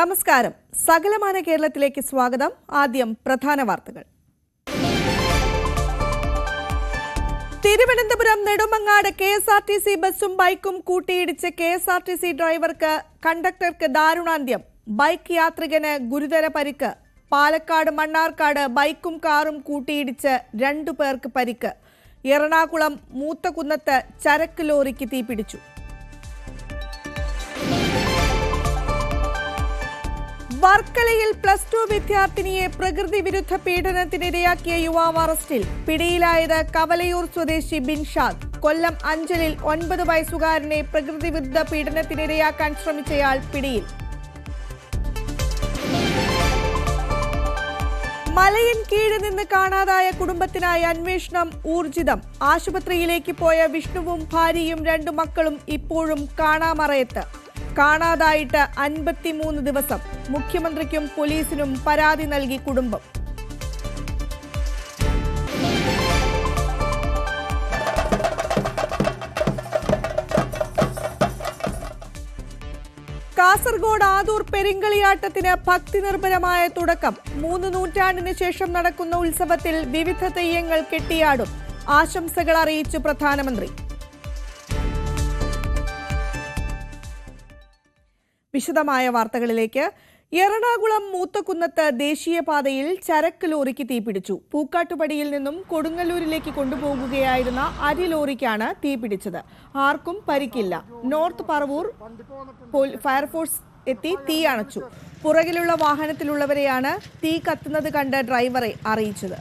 നമസ്കാരം. സകലമാന കേരളത്തിലേക്ക് സ്വാഗതം. ആദ്യം പ്രധാന വാർത്തകൾ. Thiruvananthapuram Nedumangad K S R T C ബസ്സും ബൈക്കും കൂട്ടിയിടിച്ച് K S R T C ഡ്രൈവർക്ക് കണ്ടക്ടർക്ക് ദാരുണാന്ത്യം. ബൈക്ക് യാത്രികന് ഗുരുതര പരിക്ക്. പാലക്കാട് മണ്ണാർക്കാട് ബൈക്കും കാറും കൂട്ടിയിടിച്ച് രണ്ടു പേർക്ക് പരിക്ക്. എറണാകുളം മൂത്തകുന്നത്ത് ചരക്ക് ലോറിക്ക് തീപിടിച്ചു. വർക്കലയിൽ പ്ലസ് ടു വിദ്യാർത്ഥിനിയെ പ്രകൃതി വിരുദ്ധ പീഡനത്തിനിരയാക്കിയ യുവാവ് അറസ്റ്റിൽ. പിടിയിലായത് കവലയൂർ സ്വദേശി ബിൻഷാദ്. കൊല്ലം അഞ്ചലിൽ ഒൻപത് വയസ്സുകാരനെ പ്രകൃതി വിരുദ്ധ പീഡനത്തിനിരയാക്കാൻ ശ്രമിച്ചയാൾ പിടിയിൽ. മലയിൻ കീഴിൽ നിന്ന് കാണാതായ കുടുംബത്തിനായി അന്വേഷണം ഊർജിതം. ആശുപത്രിയിലേക്ക് പോയ വിഷ്ണുവും ഭാര്യയും രണ്ടു മക്കളും ഇപ്പോഴും കാണാമറയത്ത്. കാണാതായിട്ട് അൻപത്തിമൂന്ന് ദിവസം മുഖ്യമന്ത്രിക്കും പോലീസിനും പരാതി നൽകി കുടുംബം. കാസർഗോഡ് ആദൂർ പെരിങ്കളിയാട്ടത്തിന് ഭക്തി നിർഭരമായ തുടക്കം. മൂന്ന് നൂറ്റാണ്ടിന് ശേഷം നടക്കുന്ന ഉത്സവത്തിൽ വിവിധ തെയ്യങ്ങൾ കെട്ടിയാടും. ആശംസകൾ അറിയിച്ചു പ്രധാനമന്ത്രി. വിശദമായ വാർത്തകളിലേക്ക്. എറണാകുളം മൂത്തക്കുന്നത്ത് ദേശീയപാതയിൽ ചരക്ക് ലോറിക്ക് തീപിടിച്ചു. പൂക്കാട്ടുപടിയിൽ നിന്നും കൊടുങ്ങല്ലൂരിലേക്ക് കൊണ്ടുപോകുകയായിരുന്ന അരി ലോറിക്കാണ് തീപിടിച്ചത്. ആർക്കും പരിക്കില്ല. നോർത്ത് പറവൂർ ഫയർഫോഴ്സ് എത്തി തീ അണച്ചു. പുറകിലുള്ള വാഹനത്തിലുള്ളവരെയാണ് തീ കത്തുന്നത് കണ്ട് ഡ്രൈവറെ അറിയിച്ചത്.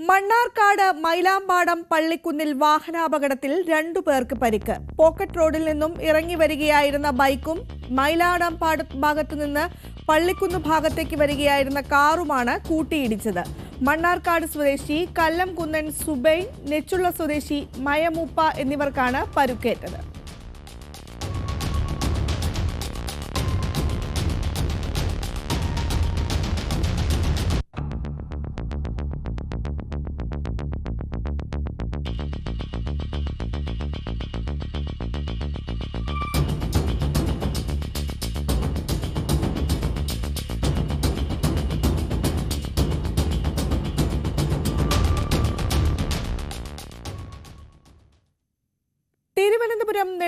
മണ്ണാർക്കാട് മൈലാമ്പാടം പള്ളിക്കുന്നിൽ വാഹനാപകടത്തിൽ രണ്ടു പേർക്ക് പരിക്ക്. പോക്കറ്റ് റോഡിൽ നിന്നും ഇറങ്ങി വരികയായിരുന്ന ബൈക്കും മൈലാടംപാട ഭാഗത്തു നിന്ന് പള്ളിക്കുന്ന് ഭാഗത്തേക്ക് വരികയായിരുന്ന കാറുമാണ് കൂട്ടിയിടിച്ചത്. മണ്ണാർക്കാട് സ്വദേശി കല്ലം സുബൈൻ നെച്ചുള്ള സ്വദേശി മയമൂപ്പ എന്നിവർക്കാണ് പരുക്കേറ്റത്.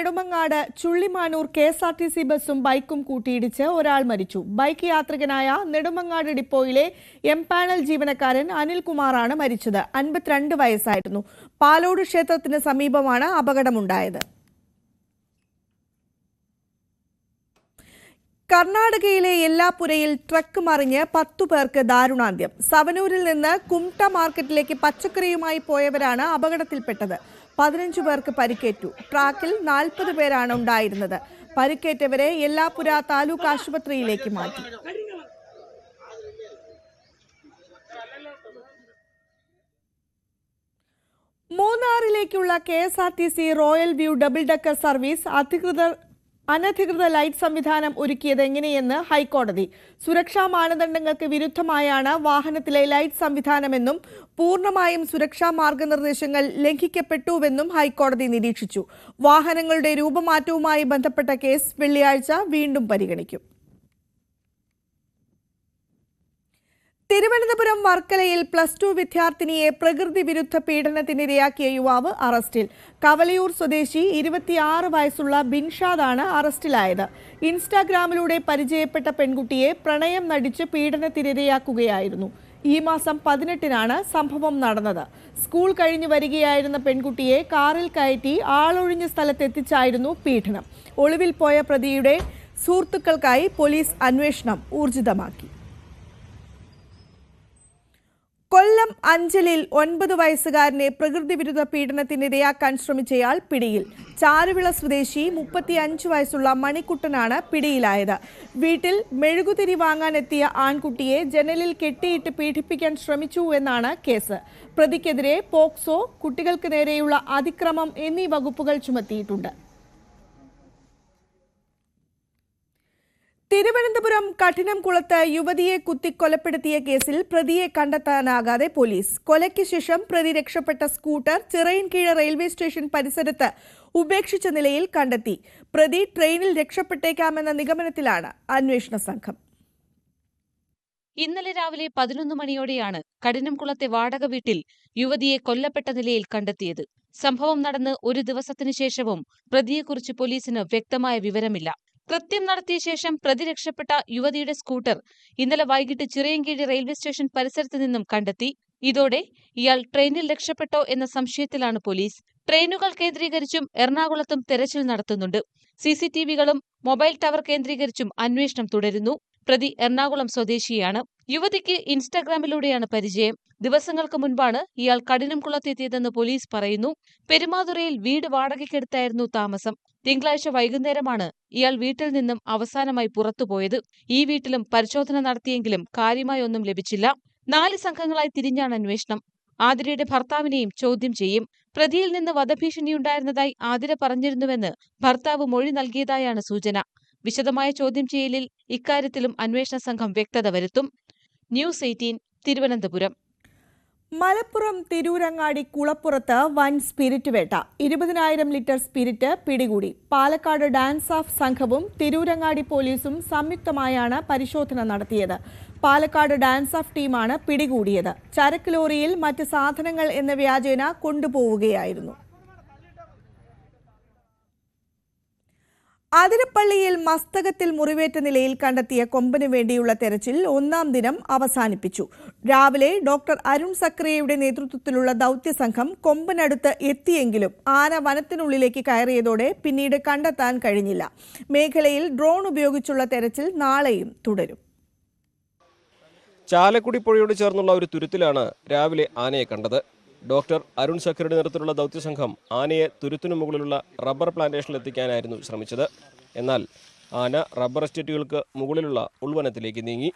Nedumangad Chullimanoor K S R T C ബസ്സും ബൈക്കും കൂട്ടിയിടിച്ച് ഒരാൾ മരിച്ചു. ബൈക്ക് യാത്രികനായ നെടുമങ്ങാട് ഡിപ്പോയിലെ എം പാനൽ ജീവനക്കാരൻ അനിൽകുമാറാണ് മരിച്ചത്. അൻപത്തിരണ്ട് വയസ്സായിരുന്നു. പാലോട് ക്ഷേത്രത്തിന് സമീപമാണ് അപകടമുണ്ടായത്. കർണാടകയിലെ എല്ലാപുരയിൽ ട്രക്ക് മറിഞ്ഞ് പത്തു പേർക്ക് ദാരുണാന്ത്യം. സവനൂരിൽ നിന്ന് കുംട്ട മാർക്കറ്റിലേക്ക് പച്ചക്കറിയുമായി പോയവരാണ് അപകടത്തിൽപ്പെട്ടത്. പതിനഞ്ചു പേർക്ക് പരിക്കേറ്റു. ട്രാക്കിൽ നാൽപ്പത് പേരാണ് ഉണ്ടായിരുന്നത്. പരിക്കേറ്റവരെ എല്ലാപ്പുര താലൂക്ക് ആശുപത്രിയിലേക്ക് മാറ്റി. മൂന്നാറിലേക്കുള്ള K S R T C royal view double decker service അധികൃതർ അനധികൃത ലൈറ്റ് സംവിധാനം ഒരുക്കിയത് എങ്ങനെയെന്ന് ഹൈക്കോടതി. സുരക്ഷാ മാനദണ്ഡങ്ങൾക്ക് വിരുദ്ധമായാണ് വാഹനത്തിലെ ലൈറ്റ് സംവിധാനമെന്നും പൂർണമായും സുരക്ഷാ മാർഗനിർദ്ദേശങ്ങൾ ലംഘിക്കപ്പെട്ടുവെന്നും ഹൈക്കോടതി നിരീക്ഷിച്ചു. വാഹനങ്ങളുടെ രൂപമാറ്റവുമായി ബന്ധപ്പെട്ട കേസ് വെള്ളിയാഴ്ച വീണ്ടും പരിഗണിക്കും. തിരുവനന്തപുരം വർക്കലയിൽ പ്ലസ് ടു വിദ്യാർത്ഥിനിയെ പ്രകൃതി വിരുദ്ധ പീഡനത്തിനിരയാക്കിയ യുവാവ് അറസ്റ്റിൽ. കവലയൂർ സ്വദേശി ഇരുപത്തിയാറ് വയസ്സുള്ള ബിൻഷാദാണ് അറസ്റ്റിലായത്. ഇൻസ്റ്റാഗ്രാമിലൂടെ പരിചയപ്പെട്ട പെൺകുട്ടിയെ പ്രണയം നടിച്ച് പീഡനത്തിനിരയാക്കുകയായിരുന്നു ഈ മാസം പതിനെട്ടിനാണ് സംഭവം നടന്നത്. സ്കൂൾ കഴിഞ്ഞു വരികയായിരുന്ന പെൺകുട്ടിയെ കാറിൽ കയറ്റി ആളൊഴിഞ്ഞ സ്ഥലത്തെത്തിച്ചായിരുന്നു പീഡനം. ഒളിവിൽ പോയ പ്രതിയുടെ സുഹൃത്തുക്കൾക്കായി പോലീസ് അന്വേഷണം ഊർജിതമാക്കി. കൊല്ലം അഞ്ചലിൽ ഒൻപത് വയസ്സുകാരനെ പ്രകൃതി വിരുദ്ധ പീഡനത്തിനിരയാക്കാൻ ശ്രമിച്ചയാൾ പിടിയിൽ. ചാരുവിള സ്വദേശി മുപ്പത്തിയഞ്ച് വയസ്സുള്ള മണിക്കുട്ടനാണ് പിടിയിലായത്. വീട്ടിൽ മെഴുകുതിരി വാങ്ങാനെത്തിയ ആൺകുട്ടിയെ ജനലിൽ കെട്ടിയിട്ട് പീഡിപ്പിക്കാൻ ശ്രമിച്ചു എന്നാണ് കേസ്. പ്രതിക്കെതിരെ പോക്സോ കുട്ടികൾക്ക് നേരെയുള്ള അതിക്രമം എന്നീ വകുപ്പുകൾ ചുമത്തിയിട്ടുണ്ട്. തിരുവനന്തപുരം കഠിനംകുളത്ത് യുവതിയെ കുത്തി കൊലപ്പെടുത്തിയ കേസിൽ പ്രതിയെ കണ്ടെത്താനാകാതെ പോലീസ്. കൊലയ്ക്ക് ശേഷം പ്രതി രക്ഷപ്പെട്ട സ്കൂട്ടർ ചിറയിൻകീഴ് റെയിൽവേ സ്റ്റേഷൻ പരിസരത്ത് ഉപേക്ഷിച്ച നിലയിൽ കണ്ടെത്തി. പ്രതി ട്രെയിനിൽ രക്ഷപ്പെട്ടേക്കാമെന്ന നിഗമനത്തിലാണ് അന്വേഷണ സംഘം. ഇന്നലെ രാവിലെ പതിനൊന്ന് മണിയോടെയാണ് കഠിനംകുളത്തെ വാടക വീട്ടിൽ യുവതിയെ കൊല്ലപ്പെട്ട നിലയിൽ കണ്ടെത്തിയത്. സംഭവം നടന്ന് ഒരു ദിവസത്തിനു ശേഷവും പ്രതിയെക്കുറിച്ച് പോലീസിന് വ്യക്തമായ വിവരമില്ല. കൃത്യം നടത്തിയ ശേഷം പ്രതി രക്ഷപ്പെട്ട യുവതിയുടെ സ്കൂട്ടർ ഇന്നലെ വൈകിട്ട് ചിറയൻകീഴ് റെയിൽവേ സ്റ്റേഷൻ പരിസരത്ത് നിന്നും കണ്ടെത്തി. ഇതോടെ ഇയാൾ ട്രെയിനിൽ രക്ഷപ്പെട്ടോ എന്ന സംശയത്തിലാണ് പോലീസ്. ട്രെയിനുകൾ കേന്ദ്രീകരിച്ചും എറണാകുളത്തും തെരച്ചിൽ നടത്തുന്നുണ്ട്. സിസിടിവികളും മൊബൈൽ ടവർ കേന്ദ്രീകരിച്ചും അന്വേഷണം തുടരുന്നു. പ്രതി എറണാകുളം സ്വദേശിയാണ്. യുവതിക്ക് ഇൻസ്റ്റാഗ്രാമിലൂടെയാണ് പരിചയം. ദിവസങ്ങൾക്ക് മുൻപാണ് ഇയാൾ കഠിനംകുളത്തെത്തിയതെന്ന് പോലീസ് പറയുന്നു. പെരുമാതുറയിൽ വീട് വാടകയ്ക്കെടുത്തായിരുന്നു താമസം. തിങ്കളാഴ്ച വൈകുന്നേരമാണ് ഇയാൾ വീട്ടിൽ നിന്നും അവസാനമായി പുറത്തുപോയത് ഈ വീട്ടിലും പരിശോധന നടത്തിയെങ്കിലും കാര്യമായി ഒന്നും ലഭിച്ചില്ല. നാല് സംഘങ്ങളായി തിരിഞ്ഞാണ് അന്വേഷണം. ആതിരയുടെ ഭർത്താവിനെയും ചോദ്യം ചെയ്യും. പ്രതിയിൽ നിന്ന് വധഭീഷണിയുണ്ടായിരുന്നതായി ആതിര പറഞ്ഞിരുന്നുവെന്ന് ഭർത്താവ് മൊഴി നൽകിയതായാണ് സൂചന. വിശദമായ ചോദ്യം ചെയ്യലിൽ ഇക്കാര്യത്തിലും അന്വേഷണ സംഘം വ്യക്തത വരുത്തും. News eighteen Thiruvananthapuram. Malappuram Tirurangadi കുളപ്പുറത്ത് വൻ സ്പിരിറ്റ് വേട്ട. ഇരുപതിനായിരം ലിറ്റർ സ്പിരിറ്റ് പിടികൂടി. പാലക്കാട് ഡാൻസ് ഓഫ് സംഘവും തിരൂരങ്ങാടി പോലീസും സംയുക്തമായാണ് പരിശോധന നടത്തിയത്. പാലക്കാട് ഡാൻസ് ഓഫ് ടീമാണ് പിടികൂടിയത്. ചരക്ക് ലോറിയിൽ മറ്റ് സാധനങ്ങൾ എന്ന വ്യാജേന കൊണ്ടുപോവുകയായിരുന്നു. അതിരപ്പള്ളിയിൽ മസ്തകത്തിൽ മുറിവേറ്റ നിലയിൽ കണ്ടെത്തിയ കൊമ്പന് വേണ്ടിയുള്ള തെരച്ചിൽ ഒന്നാം ദിനം അവസാനിപ്പിച്ചു. രാവിലെ ഡോക്ടർ അരുൺ സക്രിയയുടെ നേതൃത്വത്തിലുള്ള ദൗത്യസംഘം കൊമ്പനടുത്ത് എത്തിയെങ്കിലും ആന വനത്തിനുള്ളിലേക്ക് കയറിയതോടെ പിന്നീട് കണ്ടെത്താൻ കഴിഞ്ഞില്ല. മേഖലയിൽ ഡ്രോൺ ഉപയോഗിച്ചുള്ള തെരച്ചിൽ നാളെയും തുടരും. ചാലക്കുടി പുഴയോട് ചേർന്നുള്ള ഒരു തുരുത്തിലാണ് രാവിലെ ആനയെ കണ്ടത്. ഡോക്ടർ അരുൺ സഖറിയുടെ നേതൃത്വത്തിലുള്ള ദൗത്യസംഘം ആനയെ തുരുത്തിനു മുകളിലുള്ള റബ്ബർ പ്ലാന്റേഷനിൽ എത്തിക്കാനായിരുന്നു ശ്രമിച്ചത്. എന്നാൽ ആന റബ്ബർ എസ്റ്റേറ്റുകൾക്ക് മുകളിലുള്ള ഉൾവനത്തിലേക്ക് നീങ്ങി.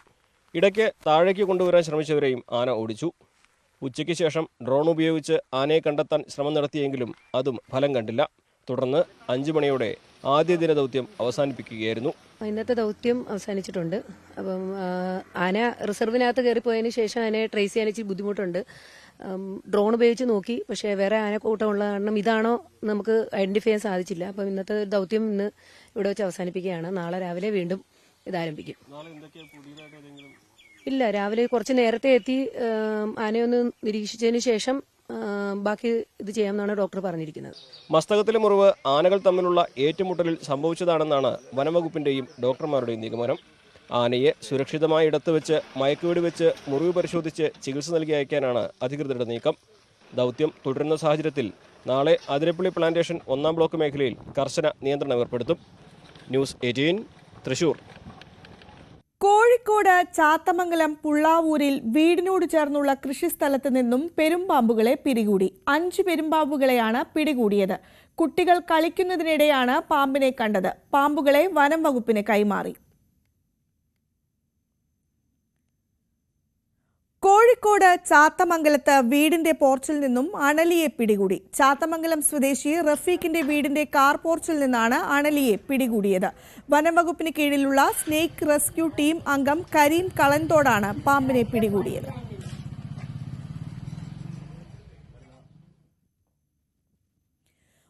ഇടയ്ക്ക് താഴേക്ക് കൊണ്ടുവരാൻ ശ്രമിച്ചവരെയും ആന ഓടിച്ചു. ഉച്ചയ്ക്ക് ശേഷം ഡ്രോൺ ഉപയോഗിച്ച് ആനയെ കണ്ടെത്താൻ ശ്രമം നടത്തിയെങ്കിലും അതും ഫലം കണ്ടില്ല. തുടർന്ന് അഞ്ചു മണിയോടെ ആദ്യ ദിന ദൗത്യം അവസാനിപ്പിക്കുകയായിരുന്നു. ഇന്നത്തെ ദൗത്യം അവസാനിച്ചിട്ടുണ്ട്. അപ്പം ആന റിസർവിനകത്ത് കയറിപ്പോയതിന് ശേഷം ആനയെ ട്രേസ് ചെയ്യാൻ ബുദ്ധിമുട്ടുണ്ട്. ഡ്രോൺ ഉപയോഗിച്ച് നോക്കി. പക്ഷേ വേറെ ആനക്കൂട്ടം ഉള്ള കാരണം ഇതാണോ നമുക്ക് ഐഡന്റിഫൈ ചെയ്യാൻ സാധിച്ചില്ല. അപ്പം ഇന്നത്തെ ദൗത്യം ഇന്ന് ഇവിടെ വെച്ച് അവസാനിപ്പിക്കുകയാണ്. നാളെ രാവിലെ വീണ്ടും ഇതാരംഭിക്കും ഇല്ല രാവിലെ കുറച്ച് നേരത്തെ എത്തി ആനയൊന്ന് നിരീക്ഷിച്ചതിന് ശേഷം ബാക്കി ഇത് ചെയ്യാമെന്നാണ് ഡോക്ടർ പറഞ്ഞിരിക്കുന്നത്. മസ്തകത്തിലെ മുറിവ് ആനകൾ തമ്മിലുള്ള ഏറ്റുമുട്ടലിൽ സംഭവിച്ചതാണെന്നാണ് വനംവകുപ്പിന്റെയും ഡോക്ടർമാരുടെയും നിഗമനം. ആനയെ സുരക്ഷിതമായ ഇടത്ത് വെച്ച് മയക്കുവെടി വെച്ച് മുറിവ് പരിശോധിച്ച് ചികിത്സ നൽകി അയക്കാനാണ് അധികൃതരുടെ നീക്കം. ദൗത്യം തുടരുന്ന സാഹചര്യത്തിൽ നാളെ അതിരപ്പള്ളി പ്ലാന്റേഷൻ ഒന്നാം ബ്ലോക്ക് മേഖലയിൽ കർശന നിയന്ത്രണം ഏർപ്പെടുത്തും. News eighteen Thrissur. Kozhikode Chathamangalam പുള്ളാവൂരിൽ വീടിനോട് ചേർന്നുള്ള കൃഷിസ്ഥലത്ത് നിന്നും പെരുമ്പാമ്പുകളെ പിടികൂടി. അഞ്ച് പെരുമ്പാമ്പുകളെയാണ് പിടികൂടിയത്. കുട്ടികൾ കളിക്കുന്നതിനിടെയാണ് പാമ്പിനെ കണ്ടത്. പാമ്പുകളെ വനം വകുപ്പിന് കൈമാറി. കോഴിക്കോട് ചാത്തമംഗലത്ത് വീടിന്റെ പോർച്ചിൽ നിന്നും അണലിയെ പിടികൂടി. ചാത്തമംഗലം സ്വദേശി റഫീഖിന്റെ വീടിന്റെ കാർ പോർച്ചിൽ നിന്നാണ് അണലിയെ പിടികൂടിയത്. വനംവകുപ്പിന് കീഴിലുള്ള സ്നേക്ക് റെസ്ക്യൂ ടീം അംഗം കരീം കളന്തോടാണ് പാമ്പിനെ പിടികൂടിയത്.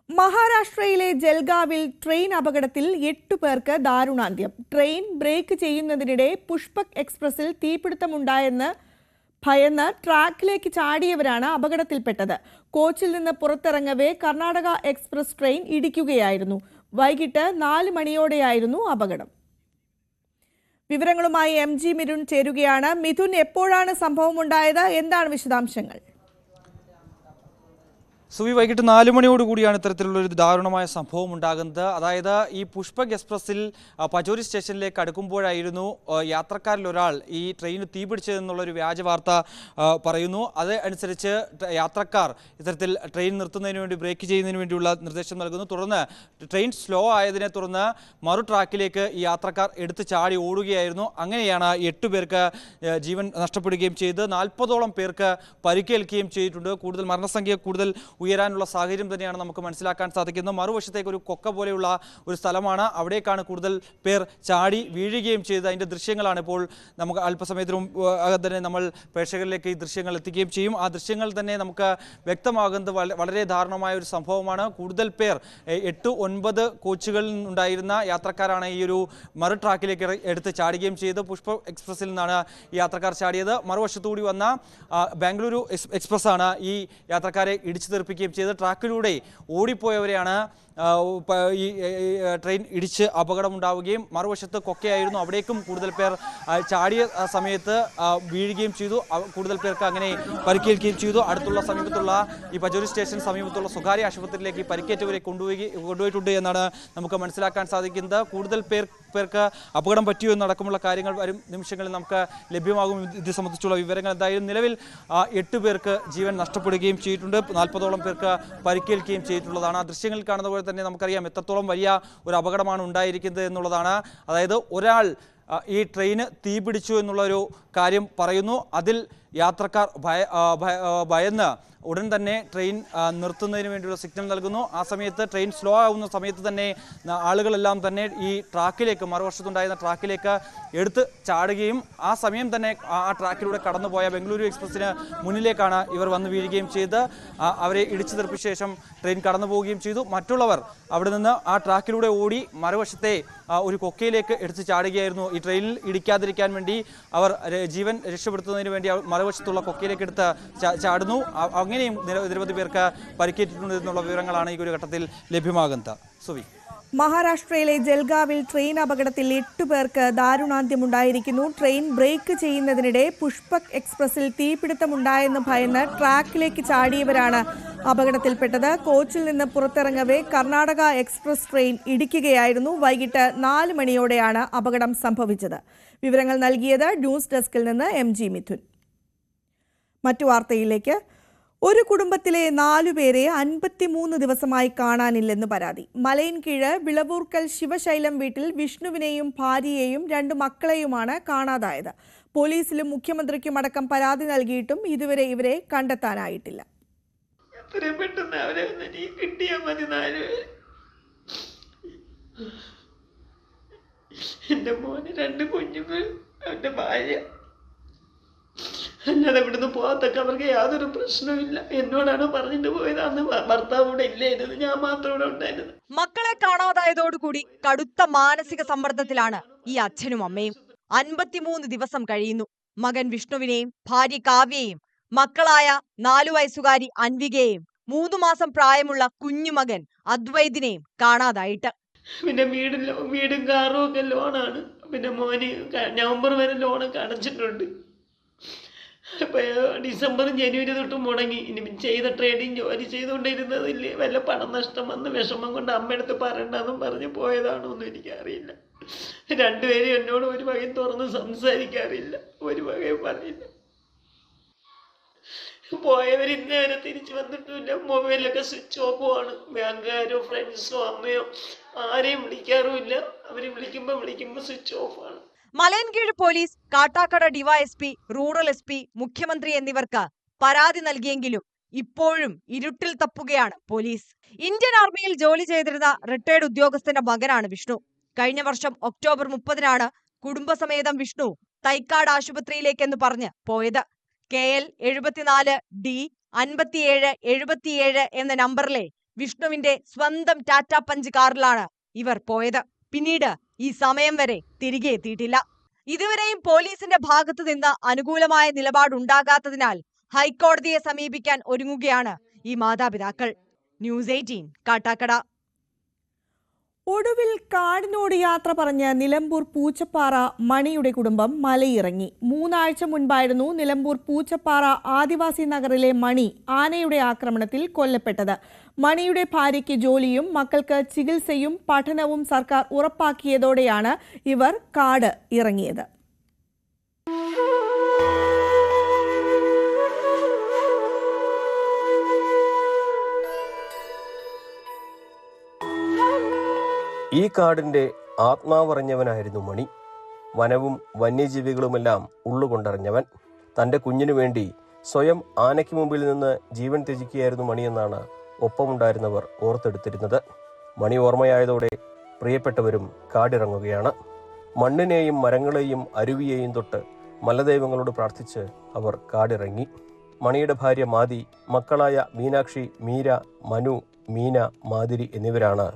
മഹാരാഷ്ട്രയിലെ ജൽഗാവിൽ ട്രെയിൻ അപകടത്തിൽ എട്ടു പേർക്ക് ദാരുണാന്ത്യം. ട്രെയിൻ ബ്രേക്ക് ചെയ്യുന്നതിനിടെ പുഷ്പക് എക്സ്പ്രസിൽ തീപിടുത്തമുണ്ടായെന്ന് ഭയന്ന് ട്രാക്കിലേക്ക് ചാടിയവരാണ് അപകടത്തിൽപ്പെട്ടത്. കോച്ചിൽ നിന്ന് പുറത്തിറങ്ങവേ കർണാടക എക്സ്പ്രസ് ട്രെയിൻ ഇടിക്കുകയായിരുന്നു. വൈകിട്ട് നാല് മണിയോടെയായിരുന്നു അപകടം. വിവരങ്ങളുമായി എം ജി മിഥുൻ ചേരുകയാണ്. മിഥുൻ എപ്പോഴാണ് സംഭവം ഉണ്ടായത് എന്താണ് വിശദാംശങ്ങൾ? സുവി വൈകിട്ട് നാല് മണിയോടുകൂടിയാണ് ഇത്തരത്തിലുള്ള ഒരു ദാരുണമായ സംഭവം ഉണ്ടാകുന്നത്. അതായത് ഈ പുഷ്പക് എക്സ്പ്രസിൽ പജോരി സ്റ്റേഷനിലേക്ക് അടുക്കുമ്പോഴായിരുന്നു യാത്രക്കാരിൽ ഒരാൾ ഈ ട്രെയിന് തീപിടിച്ചതെന്നുള്ളൊരു വ്യാജ വാർത്ത പറയുന്നു. അതനുസരിച്ച് യാത്രക്കാർ ഇത്തരത്തിൽ ട്രെയിൻ നിർത്തുന്നതിന് വേണ്ടി ബ്രേക്ക് ചെയ്യുന്നതിന് വേണ്ടിയുള്ള നിർദ്ദേശം നൽകുന്നു. തുടർന്ന് ട്രെയിൻ സ്ലോ ആയതിനെ തുടർന്ന് മറു ട്രാക്കിലേക്ക് ഈ യാത്രക്കാർ എടുത്ത് ചാടി ഓടുകയായിരുന്നു. അങ്ങനെയാണ് എട്ട് പേർക്ക് ജീവൻ നഷ്ടപ്പെടുകയും ചെയ്ത് നാൽപ്പതോളം പേർക്ക് പരിക്കേൽക്കുകയും ചെയ്തിട്ടുണ്ട്. കൂടുതൽ മരണസംഖ്യ കൂടുതൽ ഉയരാനുള്ള സാഹചര്യം തന്നെയാണ് നമുക്ക് മനസ്സിലാക്കാൻ സാധിക്കുന്നത്. മറുവശത്തേക്ക് ഒരു കൊക്ക പോലെയുള്ള ഒരു സ്ഥലമാണ്. അവിടേക്കാണ് കൂടുതൽ പേർ ചാടി വീഴുകയും ചെയ്തത്. അതിന്റെ ദൃശ്യങ്ങളാണ് ഇപ്പോൾ നമുക്ക് അല്പസമയത്തിനും അകം തന്നെ നമ്മൾ പ്രേക്ഷകരിലേക്ക് ഈ ദൃശ്യങ്ങൾ എത്തിക്കുകയും ചെയ്യും. ആ ദൃശ്യങ്ങൾ തന്നെ നമുക്ക് വ്യക്തമാകുന്നത് വളരെ ദാരുണമായ ഒരു സംഭവമാണ്. കൂടുതൽ പേർ എട്ട് ഒൻപത് കോച്ചുകളിൽ നിന്നുണ്ടായിരുന്ന യാത്രക്കാരാണ് ഈ ഒരു മറു ട്രാക്കിലേക്ക് എടുത്ത് ചാടുകയും ചെയ്ത് പുഷ്പ എക്സ്പ്രസ്സിൽ നിന്നാണ് ഈ യാത്രക്കാർ ചാടിയത്. മറുവശത്തുകൂടി വന്ന ബാംഗ്ലൂരു എക്സ് എക്സ്പ്രസ് ആണ് ഈ യാത്രക്കാരെ ഇടിച്ചു തെറിപ്പിക്കുകയും ചെയ്ത് ട്രാക്കിലൂടെ ഓടിപ്പോയവരെയാണ് ഈ ട്രെയിൻ ഇടിച്ച് അപകടമുണ്ടാവുകയും മറുവശത്ത് കൊക്കയായിരുന്നു. അവിടേക്കും കൂടുതൽ പേർ ചാടിയ സമയത്ത് വീഴുകയും ചെയ്തു. കൂടുതൽ പേർക്ക് അങ്ങനെ പരിക്കേൽക്കുകയും ചെയ്തു. അടുത്തുള്ള സമീപത്തുള്ള ഈ പജൂരി സ്റ്റേഷൻ സമീപത്തുള്ള സ്വകാര്യ ആശുപത്രിയിലേക്ക് പരിക്കേറ്റവരെ കൊണ്ടുപോയി കൊണ്ടുപോയിട്ടുണ്ട് എന്നാണ് നമുക്ക് മനസ്സിലാക്കാൻ സാധിക്കുന്നത്. കൂടുതൽ പേർ പേർക്ക് അപകടം പറ്റിയോ എന്നടക്കമുള്ള കാര്യങ്ങൾ വരും നിമിഷങ്ങളിൽ നമുക്ക് ലഭ്യമാകും. ഇത് സംബന്ധിച്ചുള്ള വിവരങ്ങൾ എന്തായാലും നിലവിൽ എട്ട് പേർക്ക് ജീവൻ നഷ്ടപ്പെടുകയും ചെയ്തിട്ടുണ്ട്. നാൽപ്പതോളം പേർക്ക് പരിക്കേൽക്കുകയും ചെയ്തിട്ടുള്ളതാണ്. ആ ദൃശ്യങ്ങളിൽ കാണുന്ന പോലെ തന്നെ നമുക്കറിയാം എത്രത്തോളം വലിയ ഒരു അപകടമാണ് ഉണ്ടായിരിക്കുന്നത് എന്നുള്ളതാണ്. അതായത് ഒരാൾ ഈ ട്രെയിന് തീപിടിച്ചു എന്നുള്ളൊരു കാര്യം പറയുന്നു. അതിൽ യാത്രക്കാർ ഭയ ഭയന്ന് ഉടൻ തന്നെ ട്രെയിൻ നിർത്തുന്നതിന് വേണ്ടിയുള്ള സിഗ്നൽ നൽകുന്നു. ആ സമയത്ത് ട്രെയിൻ സ്ലോ ആവുന്ന സമയത്ത് തന്നെ ആളുകളെല്ലാം തന്നെ ഈ ട്രാക്കിലേക്ക് മറുവർഷത്തുണ്ടായിരുന്ന ട്രാക്കിലേക്ക് എടുത്ത് ചാടുകയും ആ സമയം തന്നെ ആ ട്രാക്കിലൂടെ കടന്നുപോയ ബംഗളൂരു എക്സ്പ്രസ്സിന് മുന്നിലേക്കാണ് ഇവർ വന്ന് വീഴുകയും ചെയ്ത് അവരെ ഇടിച്ചു തെറിപ്പിച്ച ശേഷം ട്രെയിൻ കടന്നു പോവുകയും ചെയ്തു. മറ്റുള്ളവർ അവിടെ നിന്ന് ആ ട്രാക്കിലൂടെ ഓടി മറുവശത്തെ ഒരു കൊക്കയിലേക്ക് എടുത്ത് ചാടുകയായിരുന്നു. ഈ ട്രെയിനിൽ ഇടിക്കാതിരിക്കാൻ വേണ്ടി അവർ ജീവൻ രക്ഷപ്പെടുത്തുന്നതിന് വേണ്ടി മറുവശത്തുള്ള കൊക്കയിലേക്ക് എടുത്ത് ചാടുന്നു. അങ്ങനെയും നിര- നിരവധി പേർക്ക് പരിക്കേറ്റിട്ടുണ്ട് എന്നുള്ള വിവരങ്ങളാണ് ഈ ഒരു ഘട്ടത്തിൽ ലഭ്യമാകുന്നത്. സുവി. മഹാരാഷ്ട്രയിലെ ജൽഗാവിൽ ട്രെയിൻ അപകടത്തിൽ എട്ടു പേർക്ക് ദാരുണാന്ത്യമുണ്ടായിരിക്കുന്നു. ട്രെയിൻ ബ്രേക്ക് ചെയ്യുന്നതിനിടെ പുഷ്പക് എക്സ്പ്രസിൽ തീപിടുത്തമുണ്ടായെന്ന് ഭയന്ന് ട്രാക്കിലേക്ക് ചാടിയവരാണ് അപകടത്തിൽപ്പെട്ടത്. കോച്ചിൽ നിന്ന് പുറത്തിറങ്ങവേ കർണാടക എക്സ്പ്രസ് ട്രെയിൻ ഇടിക്കുകയായിരുന്നു. വൈകിട്ട് നാല് മണിയോടെയാണ് അപകടം സംഭവിച്ചത്. വിവരങ്ങൾ നൽകിയത് ന്യൂസ് ഡെസ്കിൽ നിന്ന് എം മിഥുൻ. മറ്റു വാർത്തയിലേക്ക്. ഒരു കുടുംബത്തിലെ നാലുപേരെ അൻപത്തിമൂന്ന് ദിവസമായി കാണാനില്ലെന്ന് പരാതി. മലയൻകീഴ് വിളവൂർക്കൽ ശിവശൈലം വീട്ടിൽ വിഷ്ണുവിനെയും ഭാര്യയെയും രണ്ട് മക്കളെയുമാണ് കാണാതായത്. പോലീസിലും മുഖ്യമന്ത്രിക്കും അടക്കം പരാതി നൽകിയിട്ടും ഇതുവരെ ഇവരെ കണ്ടെത്താനായിട്ടില്ല. പെട്ടെന്ന് അവരെ മതി നാല് മോന് രണ്ട് കുഞ്ഞുങ്ങൾ അവന്റെ ഭാര്യ. അല്ലാതെ ഇവിടുന്ന് പോകാത്തൊക്കെ അവർക്ക് യാതൊരു പ്രശ്നമില്ല എന്നോടാണ് പറഞ്ഞിട്ട് പോയത്. അന്ന് ഭർത്താവ് ഇവിടെ ഇല്ലായിരുന്നു ഞാൻ മാത്രം ഇവിടെ ഉണ്ടായിരുന്നു മക്കളെ കാണാതായതോടുകൂടി കടുത്ത മാനസിക സമ്മർദ്ദത്തിലാണ് ഈ അച്ഛനും അമ്മയും. അൻപത്തിമൂന്ന് ദിവസം കഴിയുന്നു. മകൻ വിഷ്ണുവിനെയും ഭാര്യ കാവ്യയെയും മക്കളായ നാലു വയസ്സുകാരി അൻവികയെയും മൂന്നു മാസം പ്രായമുള്ള കുഞ്ഞുമകൻ അദ്വൈതിനെയും കാണാതായിട്ട്. പിന്നെ വീടും വീടും കാറും ഒക്കെ ലോണാണ് പിന്നെ മോന് നവംബർ വരെ ലോണൊക്കെ അടച്ചിട്ടുണ്ട്. ഡിസംബറും ജനുവരി തൊട്ട് മുടങ്ങി. ഇനി ചെയ്ത ട്രേഡിങ് ജോലി ചെയ്തുകൊണ്ടിരുന്നതില്ലേ വല്ല പണം നഷ്ടം വന്ന് വിഷമം കൊണ്ട് അമ്മയടുത്ത് പറയണ്ടെന്നും പറഞ്ഞ് പോയതാണോ ഒന്നും എനിക്കറിയില്ല. രണ്ടുപേരും എന്നോട് ഒരു വകയും തുറന്ന് സംസാരിക്കാറില്ല. ഒരു വകയും പറയില്ല പോയവർ ഇന്നേ തിരിച്ചു വന്നിട്ടില്ല മൊബൈലൊക്കെ സ്വിച്ച് ഓഫ് ആണ്. ബാങ്കുകാരോ ഫ്രണ്ട്സോ അമ്മയോ ആരെയും വിളിക്കാറുമില്ല. അവർ വിളിക്കുമ്പോൾ വിളിക്കുമ്പോൾ സ്വിച്ച് ഓഫ് ആണ്. Malayinkeezhu police Kattakada DYSP rural S P മുഖ്യമന്ത്രി എന്നിവർക്ക് പരാതി നൽകിയെങ്കിലും ഇപ്പോഴും ഇരുട്ടിൽ തപ്പുകയാണ് പോലീസ്. ഇന്ത്യൻ ആർമിയിൽ ജോലി ചെയ്തിരുന്ന റിട്ടയർഡ് ഉദ്യോഗസ്ഥന്റെ മകനാണ് വിഷ്ണു. കഴിഞ്ഞ വർഷം ഒക്ടോബർ മുപ്പതിനാണ് കുടുംബസമേതം വിഷ്ണു തൈക്കാട് ആശുപത്രിയിലേക്കെന്ന് പറഞ്ഞ് പോയത്. കെ എൽ എഴുപത്തിനാല് ഡി അൻപത്തിയേഴ് എഴുപത്തിയേഴ് എന്ന നമ്പറിലെ വിഷ്ണുവിന്റെ സ്വന്തം ടാറ്റ പഞ്ച് കാറിലാണ് ഇവർ പോയത്. പിന്നീട് ഈ സമയം വരെ തിരികെ എത്തിയിട്ടില്ല. ഇതുവരെയും പോലീസിന്റെ ഭാഗത്തു നിന്ന് അനുകൂലമായ നിലപാടുണ്ടാകാത്തതിനാൽ ഹൈക്കോടതിയെ സമീപിക്കാൻ ഒരുങ്ങുകയാണ് ഈ മാതാപിതാക്കൾ. News eighteen Kattakada. ഒടുവിൽ കാടിനോട് യാത്ര പറഞ്ഞ് നിലമ്പൂർ പൂച്ചപ്പാറ മണിയുടെ കുടുംബം മലയിറങ്ങി. മൂന്നാഴ്ച മുൻപായിരുന്നു നിലമ്പൂർ പൂച്ചപ്പാറ ആദിവാസി നഗറിലെ മണി ആനയുടെ ആക്രമണത്തിൽ കൊല്ലപ്പെട്ടത്. മണിയുടെ ഭാര്യയ്ക്ക് ജോലിയും മക്കൾക്ക് ചികിത്സയും പഠനവും സർക്കാർ ഉറപ്പാക്കിയതോടെയാണ് ഇവർ കാട് ഇറങ്ങിയത്. ഈ കാടിന്റെ ആത്മാവറിഞ്ഞവനായിരുന്നു മണി. വനവും വന്യജീവികളുമെല്ലാം ഉള്ളുകൊണ്ടറിഞ്ഞവൻ. തന്റെ കുഞ്ഞിനു വേണ്ടി സ്വയം ആനയ്ക്ക് മുമ്പിൽ നിന്ന് ജീവൻ ത്യജിക്കുകയായിരുന്നു മണിയെന്നാണ് ഒപ്പമുണ്ടായിരുന്നവർ ഓർത്തെടുത്തിരുന്നത്. മണി ഓർമ്മയായതോടെ പ്രിയപ്പെട്ടവരും കാടിറങ്ങുകയാണ്. മണ്ണിനെയും മരങ്ങളെയും അരുവിയെയും തൊട്ട് മലദൈവങ്ങളോട് പ്രാർത്ഥിച്ച് അവർ കാടിറങ്ങി. മണിയുടെ ഭാര്യ മാതി മക്കളായ മീനാക്ഷി മീര മനു മീന മാതിരി എന്നിവരാണ്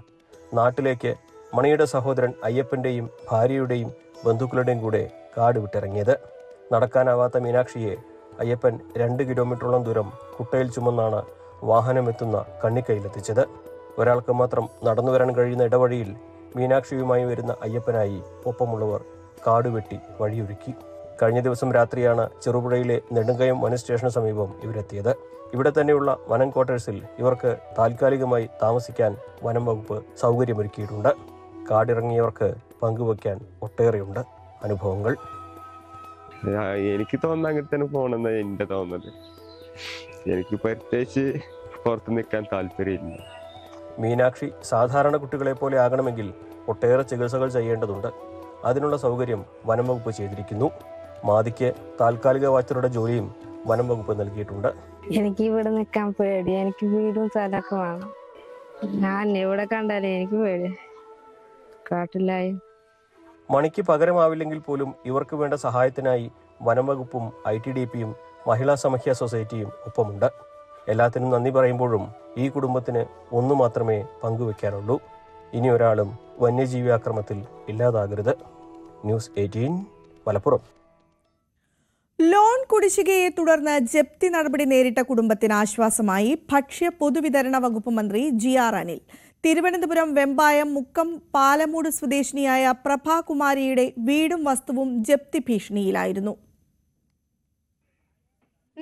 നാട്ടിലേക്ക് മണിയുടെ സഹോദരൻ അയ്യപ്പന്റെയും ഭാര്യയുടെയും ബന്ധുക്കളുടെയും കൂടെ കാട് വിട്ടിറങ്ങിയത്. നടക്കാനാവാത്ത മീനാക്ഷിയെ അയ്യപ്പൻ രണ്ട് കിലോമീറ്ററോളം ദൂരം കുട്ടയിൽ ചുമന്നാണ് വാഹനമെത്തുന്ന കണ്ണിക്കൈയിലെത്തിച്ചത്. ഒരാൾക്ക് മാത്രം നടന്നു വരാൻ കഴിയുന്ന ഇടവഴിയിൽ മീനാക്ഷിയുമായി വരുന്ന അയ്യപ്പനായി ഒപ്പമുള്ളവർ കാടുവെട്ടി വഴിയൊരുക്കി. കഴിഞ്ഞ ദിവസം രാത്രിയാണ് ചെറുപുഴയിലെ നെടുങ്കയം വന സ്റ്റേഷന് സമീപം ഇവരെത്തിയത്. ഇവിടെ തന്നെയുള്ള വനം ക്വാർട്ടേഴ്സിൽ ഇവർക്ക് താൽക്കാലികമായി താമസിക്കാൻ വനം വകുപ്പ് സൗകര്യമൊരുക്കിയിട്ടുണ്ട്. കാടിറങ്ങിയവർക്ക് പങ്കുവയ്ക്കാൻ ഒട്ടേറെയുണ്ട് അനുഭവങ്ങൾ. എനിക്ക് തോന്നുന്ന അങ്ങനെ തന്നെ പോകണമെന്ന് എന്റെ തോന്നുന്നത് എനിക്ക് പ്രത്യേകിച്ച് പുറത്ത് നിൽക്കാൻ താല്പര്യമില്ല. മീനാക്ഷി സാധാരണ കുട്ടികളെ പോലെ ആകണമെങ്കിൽ ഒട്ടേറെ ചികിത്സകൾ ചെയ്യേണ്ടതുണ്ട്. അതിനുള്ള സൗകര്യം വനം വകുപ്പ് ചെയ്തിരിക്കുന്നു. മാതിക്ക് താൽക്കാലിക വാച്ചറുടെ ജോലിയും വനം വകുപ്പ് നൽകിയിട്ടുണ്ട്. എനിക്ക് ഇവിടെ നിൽക്കാൻ പേടി. എനിക്ക് വീടും സ്ഥലമൊക്കെ വേണം. ഞാൻ ഇവിടെ കണ്ടാലേ എനിക്ക് പേടി. കാട്ടിലായി. മണിക്ക് പകരമാവില്ലെങ്കിൽ പോലും ഇവർക്ക് വേണ്ട സഹായത്തിനായി വനംവകുപ്പും ഐ ടി ഡി പിയും മഹിളാ സമഖ്യ സൊസൈറ്റിയും ഒപ്പമുണ്ട്. എല്ലാത്തിനും നന്ദി പറയുമ്പോഴും ഈ കുടുംബത്തിന് ഒന്നു മാത്രമേ പങ്കുവെക്കാനുള്ളൂ. ഇനി ഒരാളും വന്യജീവി ആക്രമത്തിൽ ഇല്ലാതാകരുത്. News eighteen Malappuram. ലോൺ കുടിശ്ശികയെ തുടർന്ന് ജപ്തി നടപടി നേരിട്ട കുടുംബത്തിന് ആശ്വാസമായി ഭക്ഷ്യ പൊതുവിതരണ വകുപ്പ് മന്ത്രി ജി ആർ അനിൽ. തിരുവനന്തപുരം വെമ്പായം മുക്കം പാലമൂട് സ്വദേശിനിയായ പ്രഭാകുമാരിയുടെ വീടും വസ്തുവും ജപ്തി ഭീഷണിയിലായിരുന്നു.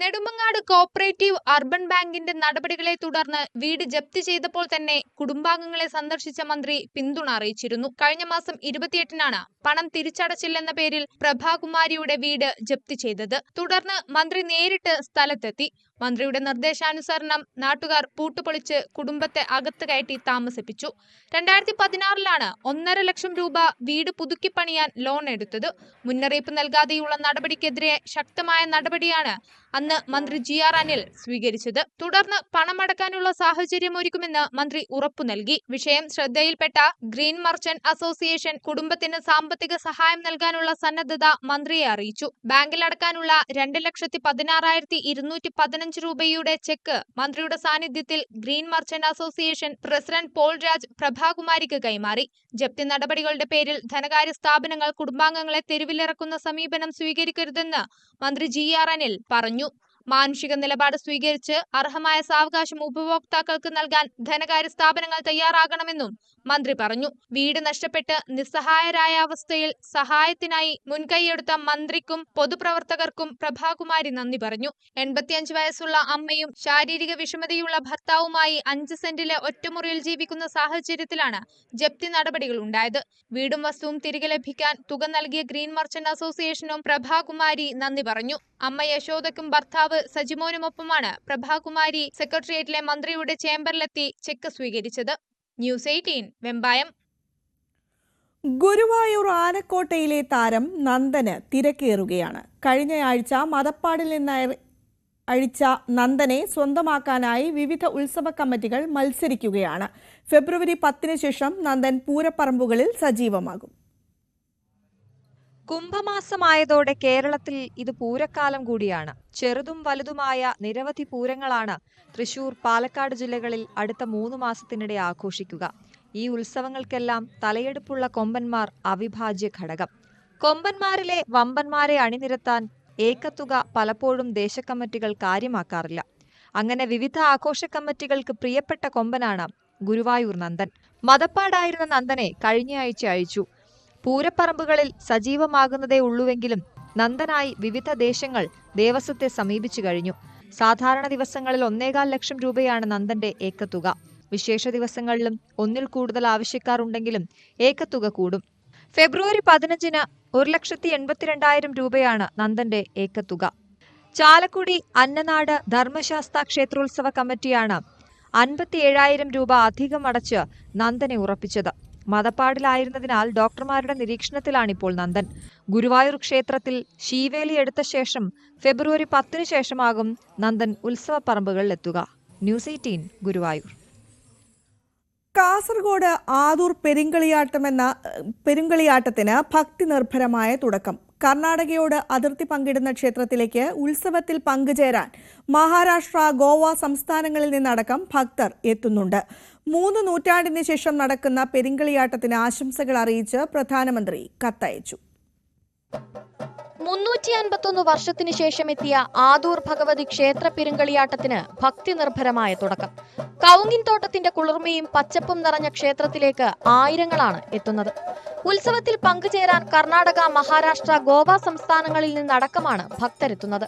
നെടുമങ്ങാട് കോപ്പറേറ്റീവ് അർബൻ ബാങ്കിന്റെ നടപടികളെ തുടർന്ന് വീട് ജപ്തി ചെയ്തപ്പോൾ തന്നെ കുടുംബാംഗങ്ങളെ സന്ദർശിച്ച മന്ത്രി പിന്തുണ അറിയിച്ചിരുന്നു. കഴിഞ്ഞ മാസം ഇരുപത്തിയെട്ടിനാണ് പണം തിരിച്ചടച്ചില്ലെന്ന പേരിൽ പ്രഭാകുമാരിയുടെ വീട് ജപ്തി ചെയ്തത്. തുടർന്ന് മന്ത്രി നേരിട്ട് സ്ഥലത്തെത്തി. മന്ത്രിയുടെ നിർദ്ദേശാനുസരണം നാട്ടുകാർ പൂട്ടുപൊളിച്ച് കുടുംബത്തെ അകത്ത് കയറ്റി താമസിപ്പിച്ചു. രണ്ടായിരത്തി പതിനാറിലാണ് ഒന്നര ലക്ഷം രൂപ വീട് പുതുക്കിപ്പണിയാൻ ലോൺ എടുത്തത്. മുന്നറിയിപ്പ് നൽകാതെയുള്ള നടപടിക്കെതിരെ ശക്തമായ നടപടിയാണ് അന്ന് മന്ത്രി ജി ആർ അനിൽ സ്വീകരിച്ചത്. തുടർന്ന് പണമടക്കാനുള്ള സാഹചര്യമൊരുക്കുമെന്ന് മന്ത്രി ഉറപ്പു നൽകി. വിഷയം ശ്രദ്ധയിൽപ്പെട്ട ഗ്രീൻ മർച്ചന്റ് അസോസിയേഷൻ കുടുംബത്തിന് സാമ്പത്തിക സഹായം നൽകാനുള്ള സന്നദ്ധത മന്ത്രിയെ അറിയിച്ചു. ബാങ്കിൽ അടക്കാനുള്ള രണ്ട് ലക്ഷത്തി പതിനാറായിരത്തി ഇരുന്നൂറ്റി പതിനഞ്ച് രൂപയുടെ ചെക്ക്. മന്ത്രിയുടെ സാന്നിധ്യത്തിൽ green merchant association president Paul Raj പ്രഭാകുമാരിക്ക് കൈമാറി. ജപ്തി നടപടികളുടെ പേരിൽ ധനകാര്യ സ്ഥാപനങ്ങൾ കുടുംബാംഗങ്ങളെ തെരുവിലിറക്കുന്ന സമീപനം സ്വീകരിക്കരുതെന്ന് മന്ത്രി ജി ആർ അനിൽ പറഞ്ഞു. മാനുഷിക നിലപാട് സ്വീകരിച്ച് അർഹമായ സാവകാശം ഉപഭോക്താക്കൾക്ക് നൽകാൻ ധനകാര്യ സ്ഥാപനങ്ങൾ തയ്യാറാകണമെന്നും മന്ത്രി പറഞ്ഞു. വീട് നഷ്ടപ്പെട്ട് നിസ്സഹായരായ അവസ്ഥയിൽ സഹായത്തിനായി മുൻകൈയെടുത്ത മന്ത്രിക്കും പൊതുപ്രവർത്തകർക്കും പ്രഭാകുമാരി നന്ദി പറഞ്ഞു. എൺപത്തിയഞ്ച് വയസ്സുള്ള അമ്മയും ശാരീരിക വിഷമതയുള്ള ഭർത്താവുമായി അഞ്ച് സെന്റിലെ ഒറ്റമുറിയിൽ ജീവിക്കുന്ന സാഹചര്യത്തിലാണ് ജപ്തി നടപടികൾ ഉണ്ടായത്. വീടും വസ്തുവും തിരികെ ലഭിക്കാൻ തുക നൽകിയ ഗ്രീൻ മർച്ചന്റ് അസോസിയേഷനും പ്രഭാകുമാരി നന്ദി പറഞ്ഞു. അമ്മ യശോദക്കും ഭർത്താവ് സജിമോനുമൊപ്പമാണ് പ്രഭാകുമാരി സെക്രട്ടേറിയറ്റിലെ മന്ത്രിയുടെ ചേംബറിലെത്തി ചെക്ക് സ്വീകരിച്ചത്. News eighteen Vembayam. ഗുരുവായൂർ ആനക്കോട്ടയിലെ താരം നന്ദന് തിരക്കേറുകയാണ്. കഴിഞ്ഞയാഴ്ച മതപ്പാടിൽ നിന്ന് അഴിച്ച നന്ദനെ സ്വന്തമാക്കാനായി വിവിധ ഉത്സവ കമ്മിറ്റികൾ മത്സരിക്കുകയാണ്. ഫെബ്രുവരി പത്തിന് ശേഷം നന്ദൻ പൂരപ്പറമ്പുകളിൽ സജീവമാകും. കുംഭമാസമായതോടെ കേരളത്തിൽ ഇത് പൂരക്കാലം കൂടിയാണ്. ചെറുതും വലുതുമായ നിരവധി പൂരങ്ങളാണ് തൃശൂർ പാലക്കാട് ജില്ലകളിൽ അടുത്ത മൂന്ന് മാസത്തിനിടെ ആഘോഷിക്കുക. ഈ ഉത്സവങ്ങൾക്കെല്ലാം തലയെടുപ്പുള്ള കൊമ്പന്മാർ അവിഭാജ്യ ഘടകം. കൊമ്പന്മാരിലെ വമ്പന്മാരെ അണിനിരത്താൻ ഏക്കത്തുക പലപ്പോഴും ദേശക്കമ്മിറ്റികൾ കാര്യമാക്കാറില്ല. അങ്ങനെ വിവിധ ആഘോഷ കമ്മിറ്റികൾക്ക് പ്രിയപ്പെട്ട കൊമ്പനാണ് ഗുരുവായൂർ നന്ദൻ. മതപ്പാടായിരുന്ന നന്ദനെ കഴിഞ്ഞയാഴ്ച അയച്ചു പൂരപ്പറമ്പുകളിൽ സജീവമാകുന്നതേ ഉള്ളുവെങ്കിലും നന്ദനായി വിവിധ ദേശങ്ങൾ ദേവസ്വത്തെ സമീപിച്ചു കഴിഞ്ഞു. സാധാരണ ദിവസങ്ങളിൽ ഒന്നേകാൽ ലക്ഷം രൂപയാണ് നന്ദന്റെ ഏക്കത്തുക. വിശേഷ ദിവസങ്ങളിലും ഒന്നിൽ കൂടുതൽ ആവശ്യക്കാർ ഉണ്ടെങ്കിലും ഏക്കത്തുക കൂടും. ഫെബ്രുവരി പതിനഞ്ചിന് ഒരു ലക്ഷത്തി എൺപത്തിരണ്ടായിരം രൂപയാണ് നന്ദന്റെ ഏക്കത്തുക. ചാലക്കുടി അന്നനാട് ധർമ്മശാസ്ത ക്ഷേത്രോത്സവ കമ്മിറ്റിയാണ് അൻപത്തി ഏഴായിരം രൂപ അധികം അടച്ച് നന്ദനെ ഉറപ്പിച്ചത്. മതപ്പാടിലായിരുന്നതിനാൽ ഡോക്ടർമാരുടെ നിരീക്ഷണത്തിലാണിപ്പോൾ നന്ദൻ. ഗുരുവായൂർ ക്ഷേത്രത്തിൽ ശീവേലി എടുത്ത ശേഷം ഫെബ്രുവരി പത്തിനു ശേഷമാകും നന്ദൻ ഉത്സവപ്പറമ്പുകളിലെത്തുക ന്യൂസ് എയ്റ്റീൻ ഗുരുവായൂർ. കാസർഗോഡ് ആദൂർ പെരുങ്കളിയാട്ടമെന്ന പെരുങ്കളിയാട്ടത്തിന് ഭക്തി നിർഭരമായ തുടക്കം. കർണാടകയോട് അതിർത്തി പങ്കിടുന്ന ക്ഷേത്രത്തിലേക്ക് ഉത്സവത്തിൽ പങ്കുചേരാൻ മഹാരാഷ്ട്ര ഗോവ സംസ്ഥാനങ്ങളിൽ നിന്നടക്കം ഭക്തർ എത്തുന്നുണ്ട്. മൂന്ന് നൂറ്റാണ്ടിന് ശേഷം നടക്കുന്ന പെരിങ്കളിയാട്ടത്തിന് ആശംസകൾ അറിയിച്ച് പ്രധാനമന്ത്രി കത്തയച്ചു. മുന്നൂറ്റി അൻപത്തൊന്ന് വർഷത്തിനു ശേഷം എത്തിയ ആദൂർ ഭഗവതി ക്ഷേത്ര പെരുങ്കളിയാട്ടത്തിന് ഭക്തി നിർഭരമായ തുടക്കം. കൗങ്ങിൻ തോട്ടത്തിന്റെ കുളിർമയും പച്ചപ്പും നിറഞ്ഞ ക്ഷേത്രത്തിലേക്ക് ആയിരങ്ങളാണ് എത്തുന്നത്. ഉത്സവത്തിൽ പങ്കുചേരാൻ കർണാടക മഹാരാഷ്ട്ര ഗോവ സംസ്ഥാനങ്ങളിൽ നിന്നടക്കമാണ് ഭക്തരെത്തുന്നത്.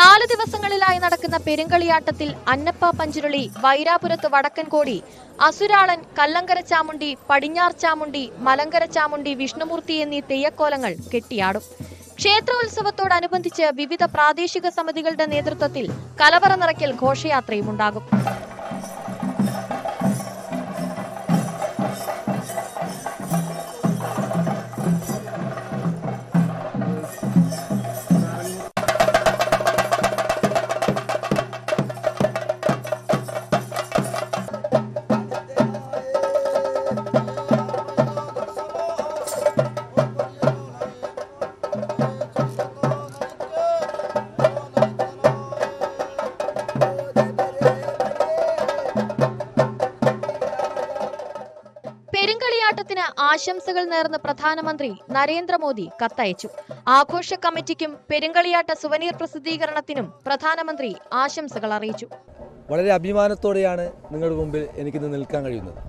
നാല് ദിവസങ്ങളിലായി നടക്കുന്ന പെരുങ്കളിയാട്ടത്തിൽ അന്നപ്പ പഞ്ചുരുളി വൈരാപുരത്ത് വടക്കൻകോടി അസുരാളൻ കല്ലങ്കര ചാമുണ്ടി പടിഞ്ഞാർ ചാമുണ്ടി മലങ്കര ചാമുണ്ടി വിഷ്ണുമൂർത്തി എന്നീ തെയ്യക്കോലങ്ങൾ കെട്ടിയാടും. ക്ഷേത്രോത്സവത്തോടനുബന്ധിച്ച് വിവിധ പ്രാദേശിക സമിതികളുടെ നേതൃത്വത്തിൽ കലവറ നിറയ്ക്കൽ ഘോഷയാത്രയും ഉണ്ടാകും. ആശംസകൾ നേർന്ന് പ്രധാനമന്ത്രി നരേന്ദ്രമോദി കത്തയച്ചു. ആഘോഷ കമ്മിറ്റിക്കും പെരുങ്കളിയാട്ട സുവനീർ പ്രസിദ്ധീകരണത്തിനും പ്രധാനമന്ത്രി ആശംസകൾ അറിയിച്ചു. വളരെ അഭിമാനത്തോടെയാണ് നിങ്ങളുടെ മുമ്പിൽ എനിക്കിന്ന് നിൽക്കാൻ കഴിയുന്നത്.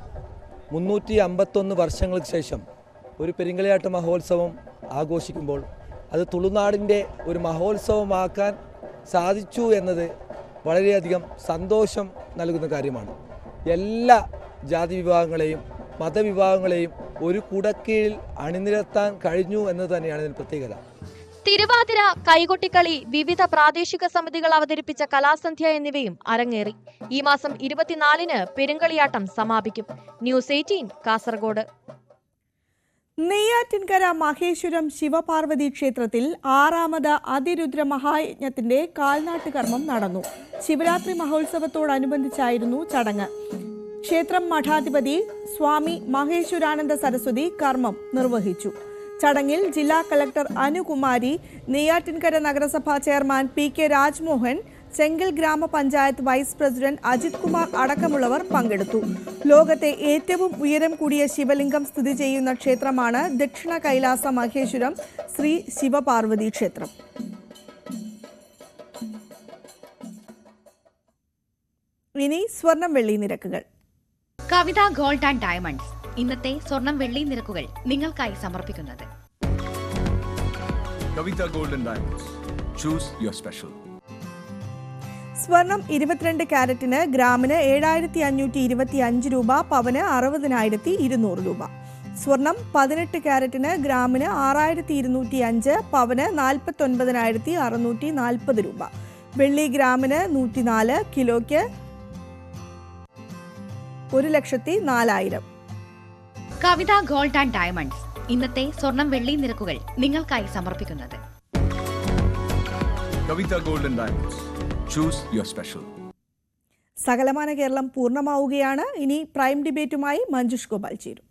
മുന്നൂറ്റി അമ്പത്തൊന്ന് വർഷങ്ങൾക്ക് ശേഷം ഒരു പെരിങ്കളിയാട്ട മഹോത്സവം ആഘോഷിക്കുമ്പോൾ അത് തുളുനാടിന്റെ ഒരു മഹോത്സവമാക്കാൻ സാധിച്ചു എന്നത് വളരെയധികം സന്തോഷം നൽകുന്ന കാര്യമാണ്. എല്ലാ ജാതി വിഭാഗങ്ങളെയും മതവിഭാഗങ്ങളെയും ഒരു കുടക്കീഴിൽ അണിനിരത്താൻ കഴിഞ്ഞു എന്ന് തന്നെയാണ് ഇതിൽ പ്രത്യേകത. തിരുവാതിര കൈകൊട്ടിക്കളി വിവിധ പ്രാദേശിക സമിതികൾ അവതരിപ്പിച്ച കലാസന്ധ്യ എന്നിവയും അരങ്ങേറി. ഈ മാസം ഇരുപത്തിനാലിന് പെരുങ്കളിയാട്ടം സമാപിക്കും. News eighteen Kasaragod. Neyyattinkara Maheswaram Shivaparvathi ക്ഷേത്രത്തിൽ ആറാമത് അതിരുദ്ര മഹായജ്ഞത്തിന്റെ കാൽനാട്ടുകർമ്മം നടന്നു. ശിവരാത്രി മഹോത്സവത്തോടനുബന്ധിച്ചായിരുന്നു ചടങ്ങ്. ക്ഷേത്രം മഠാധിപതി സ്വാമി മഹേശ്വരാനന്ദ സരസ്വതി കർമ്മം നിർവഹിച്ചു. ചടങ്ങിൽ ജില്ലാ കളക്ടർ അനുകുമാരി നെയ്യാറ്റിൻകര നഗരസഭാ chairman P K Rajmohan Chenkal ഗ്രാമപഞ്ചായത്ത് വൈസ് പ്രസിഡന്റ് അജിത് കുമാർ അടക്കമുള്ളവർ പങ്കെടുത്തു. ലോകത്തെ ഏറ്റവും ഉയരം കൂടിയ ശിവലിംഗം സ്ഥിതി ചെയ്യുന്ന ക്ഷേത്രമാണ് ദക്ഷിണ കൈലാസ മഹേശ്വരം ശ്രീ ശിവപാർവതി ക്ഷേത്രം. ഇനി സ്വർണം വെള്ളി നിരക്കുകൾ. Kavitha gold and diamonds. ഇന്നത്തെ സ്വർണം വെള്ളി നിരക്കുകൾ നിങ്ങൾക്കായി സമർപ്പിക്കുന്നത്. കവിത. സ്വർണം ഇരുപത്തിരണ്ട് ക്യാരറ്റിന് ഗ്രാമിന് ഏഴായിരത്തി അഞ്ഞൂറ്റി ഇരുപത്തി അഞ്ച് രൂപ പവന് അറുപതിനായിരത്തി ഇരുന്നൂറ് രൂപ. സ്വർണം പതിനെട്ട് ക്യാരറ്റിന് ഗ്രാമിന് ആറായിരത്തി ഇരുന്നൂറ്റി അഞ്ച് പവന് നാൽപ്പത്തൊൻപതിനായിരത്തി അറുന്നൂറ്റി നാൽപ്പത് രൂപ. വെള്ളി ഗ്രാമിന് നൂറ്റിനാല് കിലോയ്ക്ക് ഒരു ലക്ഷത്തി നാലായിരം. Kavitha gold and diamonds. ഇന്നത്തെ സ്വർണം വെള്ളി നിരക്കുകൾ നിങ്ങൾക്കായി സമർപ്പിക്കുന്നത്. Kavita Gold and Diamonds. Choose your special. സകലമാന കേരളം പൂർണമാവുകയാണ്. ഇനി പ്രൈം ഡിബേറ്റുമായി മഞ്ജുഷ് ഗോപാൽ ചേരും.